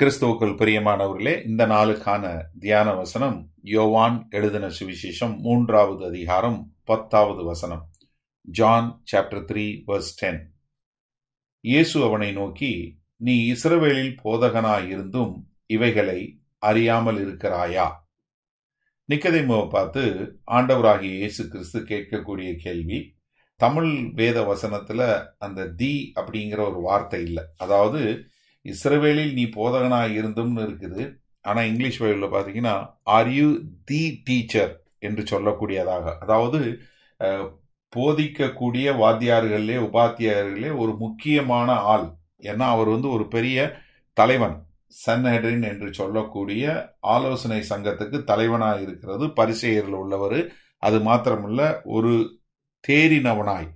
கிறிஸ்துவுக்குள் பிரியமானவர்களே இந்த நாளுக்கான தியான வசனம் யோவான் எழுதின சுவிசேஷம் மூன்றாவது அதிகாரம் பத்தாவது வசனம். John chapter three verse ten இயேசு அவனை நோக்கி நீ இஸ்ரவேலில் போதகனாயிருந்தும் இவைகளை அறியாமல் இருக்கிறாயா? நிக்கதேமுவை பார்த்து ஆண்டவராகிய இயேசு கிறிஸ்து கேட்கக்கூடிய கேள்வி தமிழ் வேத வசனத்துல அந்த தி அப்படிங்கிற ஒரு வார்த்தை இல்லை. அதாவது இஸ்ரேவேலில் நீ போதகனாக இருந்தும்னு இருக்குது. ஆனால் இங்கிலீஷ் பைபிளில் பார்த்தீங்கன்னா ஆர் யூ தி டீச்சர் என்று சொல்லக்கூடியதாக. அதாவது போதிக்கக்கூடிய வாத்தியார்களே உபாத்தியார்களே ஒரு முக்கியமான ஆள். ஏன்னா அவர் வந்து ஒரு பெரிய தலைவன். சன்ஹெட்ரின் என்று சொல்லக்கூடிய ஆலோசனை சங்கத்துக்கு தலைவனாக இருக்கிறது. பரிசெயரில் உள்ளவர். அது மாத்திரமல்ல ஒரு தேறினவனாய்.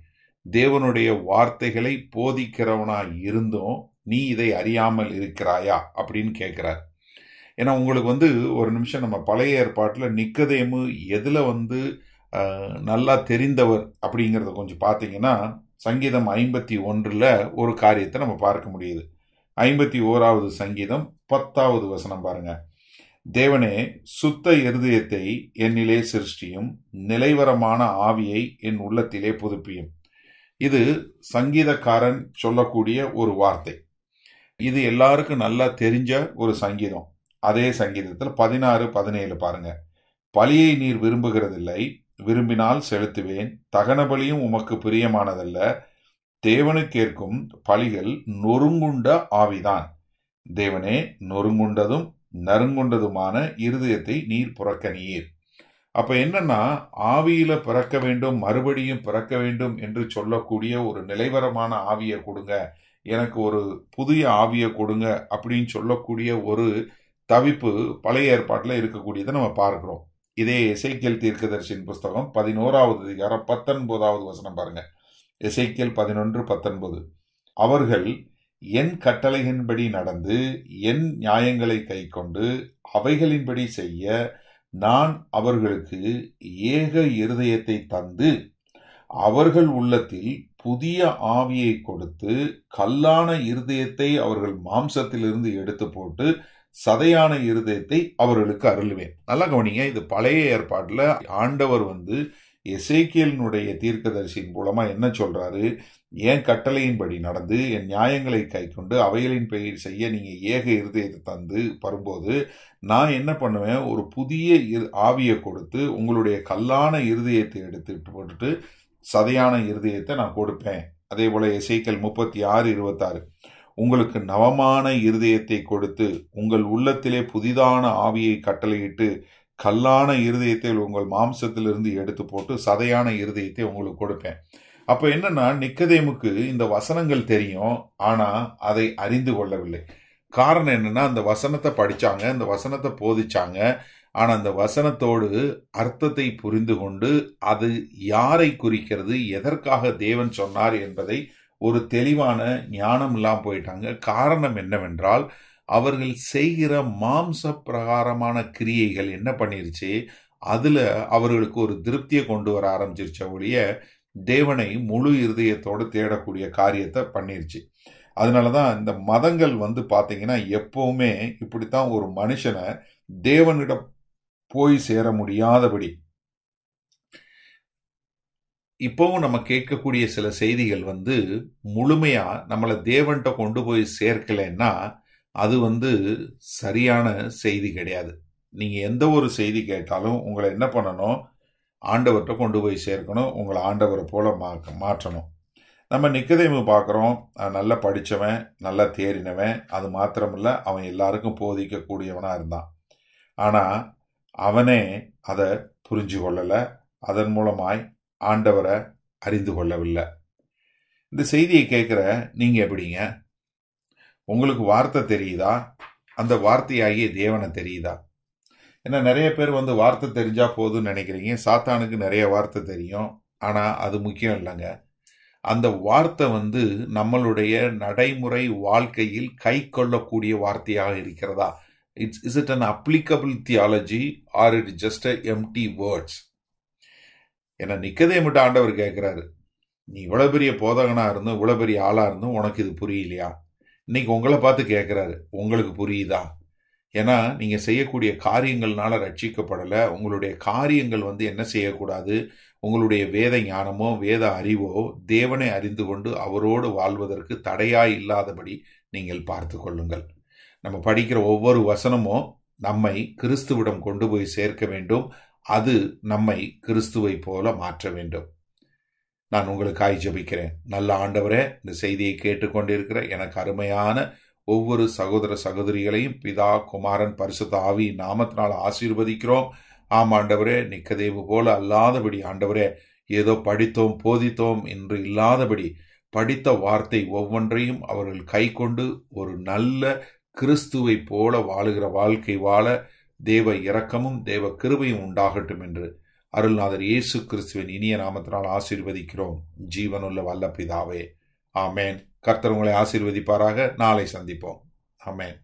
தேவனுடைய வார்த்தைகளை போதிக்கிறவனா இருந்தும் நீ இதை அறியாமல் இருக்கிறாயா? அப்படின்னு கேட்குறார். ஏன்னா உங்களுக்கு வந்து ஒரு நிமிஷம் நம்ம பழைய ஏற்பாட்டில் நிக்கதேமு எதில் வந்து நல்லா தெரிந்தவர் அப்படிங்கிறத கொஞ்சம் பார்த்தீங்கன்னா சங்கீதம் ஐம்பத்தி ஒன்றில் ஒரு காரியத்தை நம்ம பார்க்க முடியுது. ஐம்பத்தி ஓராவது சங்கீதம் பத்தாவது வசனம் பாருங்க. தேவனே சுத்த இருதயத்தை என்னிலே சிருஷ்டியும் நிலைவரமான ஆவியை என் உள்ளத்திலே புதுப்பியும். இது சங்கீதக்காரன் சொல்லக்கூடிய ஒரு வார்த்தை. இது எல்லாருக்கும் நல்லா தெரிஞ்ச ஒரு சங்கீதம். அதே சங்கீதத்தில் பதினாறு பதினேழு பாருங்க. பலியை நீர் விரும்புகிறதில்லை விரும்பினால் செலுத்துவேன். தகன பலியும் உமக்கு பிரியமானதல்ல. தேவனுக்கேற்கும் பலிகள் நொறுங்குண்ட ஆவிதான். தேவனே நொறுங்குண்டதும் நறுங்குண்டதுமான இருதயத்தை நீர் புறக்கணியீர். அப்ப என்னன்னா ஆவியில பிறக்க வேண்டும் மறுபடியும் பிறக்க வேண்டும் என்று சொல்லக்கூடிய ஒரு நிலைவரமான ஆவியை கொடுங்க. எனக்கு ஒரு புதிய ஆவியை கொடுங்க அப்படின்னு சொல்லக்கூடிய ஒரு தவிப்பு பழைய ஏற்பாட்டில் இருக்கக்கூடியதை நம்ம பார்க்கிறோம். இதே இசைக்கியல் தீர்க்கதரிசின் புஸ்தகம் பதினோராவது அதிகாரம் பத்தொன்பதாவது வசனம் பாருங்க. இசைக்கியல் பதினொன்று பத்தொன்பது. அவர்கள் என் கட்டளையின்படி நடந்து என் நியாயங்களை கை கொண்டு அவைகளின்படி செய்ய நான் அவர்களுக்கு ஏக இருதயத்தை தந்து அவர்கள் உள்ளத்தில் புதிய ஆவியை கொடுத்து கல்லான இருதயத்தை அவர்கள் மாம்சத்திலிருந்து எடுத்து போட்டு சதையான இருதயத்தை அவர்களுக்கு அருளுவேன். நல்லா கவனிங்க இது பழைய ஏற்பாட்டில் ஆண்டவர் வந்து எசேக்கியலினுடைய தீர்க்கதரிசியின் மூலமாக என்ன சொல்கிறாரு ஏன் கட்டளையின்படி நடந்து என் நியாயங்களை கை கொண்டு அவைகளின் பெயர் செய்ய நீங்கள் ஏக இருதயத்தை தந்து வரும்போது நான் என்ன பண்ணுவேன்? ஒரு புதிய ஆவியை கொடுத்து உங்களுடைய கல்லான இருதயத்தை எடுத்துட்டு போட்டுட்டு சதையான இருதயத்தை நான் கொடுப்பேன். அதே போல் எசைக்கல் முப்பத்தி ஆறு இருபத்தாறு. உங்களுக்கு நவமான இருதயத்தை கொடுத்து உங்கள் உள்ளத்திலே புதிதான ஆவியை கட்டளையிட்டு கல்லான இருதயத்தை உங்கள் மாம்சத்திலிருந்து எடுத்து போட்டு சதையான இருதயத்தை உங்களுக்கு கொடுப்பேன். அப்போ என்னன்னா நிக்கதேமுக்கு இந்த வசனங்கள் தெரியும் ஆனால் அதை அறிந்து கொள்ளவில்லை. காரணம் என்னன்னா அந்த வசனத்தை படித்தாங்க அந்த வசனத்தை போதிச்சாங்க ஆனால் அந்த வசனத்தோடு அர்த்தத்தை புரிந்து கொண்டு அது யாரை குறிக்கிறது எதற்காக தேவன் சொன்னார் என்பதை ஒரு தெளிவான ஞானம் இல்லாமல் போயிட்டாங்க. காரணம் என்னவென்றால் அவர்கள் செய்கிற மாம்ச பிரகாரமான கிரியைகள் என்ன பண்ணிருச்சு? அதுல அவர்களுக்கு ஒரு திருப்தியை கொண்டு வர ஆரம்பிச்சிருச்ச ஒழிய தேவனை முழு இருதயத்தோடு தேடக்கூடிய காரியத்தை பண்ணிருச்சு. அதனாலதான் இந்த மதங்கள் வந்து பாத்தீங்கன்னா எப்பவுமே இப்படித்தான் ஒரு மனுஷனை தேவனிடம் போய் சேர முடியாதபடி. இப்போவும் நம்ம கேட்கக்கூடிய சில செய்திகள் வந்து முழுமையா நம்மளை தேவன்கிட்ட கொண்டு போய் சேர்க்கலைன்னா அது வந்து சரியான செய்தி கிடையாது. நீங்கள் எந்த ஒரு செய்தி கேட்டாலும் உங்களை என்ன பண்ணணும்? ஆண்டவர்கிட்ட கொண்டு போய் சேர்க்கணும். உங்களை ஆண்டவரை போல மா மாற்றணும். நம்ம நிக்கதேமு பார்க்குறோம் நல்லா படித்தவன் நல்லா தேறினவன். அது மாத்திரமில்ல அவன் எல்லாருக்கும் போதிக்கக்கூடியவனாக இருந்தான். ஆனால் அவனே அதை புரிஞ்சு கொள்ளலை. அதன் மூலமாய் ஆண்டவரை அறிந்து கொள்ளவில்லை. இந்த செய்தியை கேட்குற நீங்கள் எப்படிங்க? உங்களுக்கு வார்த்தை தெரியுதா? அந்த வார்த்தையாகிய தேவனை தெரியுதா? ஏன்னா நிறைய பேர் வந்து வார்த்தை தெரிஞ்சா போதும்னு நினைக்கிறீங்க. சாத்தானுக்கு நிறைய வார்த்தை தெரியும். ஆனால் அது முக்கியம் இல்லைங்க. அந்த வார்த்தை வந்து நம்மளுடைய நடைமுறை வாழ்க்கையில் கை கொள்ளக்கூடிய வார்த்தையாக இருக்கிறதா? It's is it an applicable theology or it just a empty words ஏன்னா நிக்கதே மட்டும் ஆண்டவர் கேட்குறாரு. நீ இவ்வளோ பெரிய போதகனாக இருந்தும் இவ்வளோ பெரிய ஆளாக இருந்தும் உனக்கு இது புரியலையா? இன்னைக்கு உங்களை பார்த்து கேட்குறாரு உங்களுக்கு புரியுதா? ஏன்னா நீங்கள் செய்யக்கூடிய காரியங்கள்னால ரட்சிக்கப்படலை. உங்களுடைய காரியங்கள் வந்து என்ன செய்யக்கூடாது? உங்களுடைய வேத ஞானமோ வேத அறிவோ தேவனை அறிந்து கொண்டு அவரோடு வாழ்வதற்கு தடையாய் இல்லாதபடி நீங்கள் பார்த்து கொள்ளுங்கள். நம்ம படிக்கிற ஒவ்வொரு வசனமும் நம்மை கிறிஸ்துவிடம் கொண்டு போய் சேர்க்க வேண்டும். அது நம்மை கிறிஸ்துவை போல மாற்ற வேண்டும். நான் உங்களுக்காய் ஜபிக்கிறேன். நல்ல ஆண்டவரே இந்த செய்தியை கேட்டுக்கொண்டிருக்கிற எனக்கு அருமையான ஒவ்வொரு சகோதர சகோதரிகளையும் பிதா குமாரன் பரிசுத்த ஆவி நாமத்தினால் ஆசீர்வதிக்கிறோம். ஆம் ஆண்டவரே நிக்கதேவு போல அல்லாதபடி ஆண்டவரே ஏதோ படித்தோம் போதித்தோம் என்று இல்லாதபடி படித்த வார்த்தை ஒவ்வொன்றையும் அவர்கள் கை கொண்டு ஒரு நல்ல கிறிஸ்துவை போல வாழுகிற வாழ்க்கை வாழ தேவ இரக்கமும் தேவ கிருபையும் உண்டாகட்டும் என்று அருள்நாதர் இயேசு கிறிஸ்துவின் இனிய நாமத்தினால் ஆசீர்வதிக்கிறோம். ஜீவனுள்ள வல்ல பிதாவே ஆமேன். கர்த்தர் உங்களை ஆசீர்வதிப்பாராக. நாளை சந்திப்போம். ஆமேன்.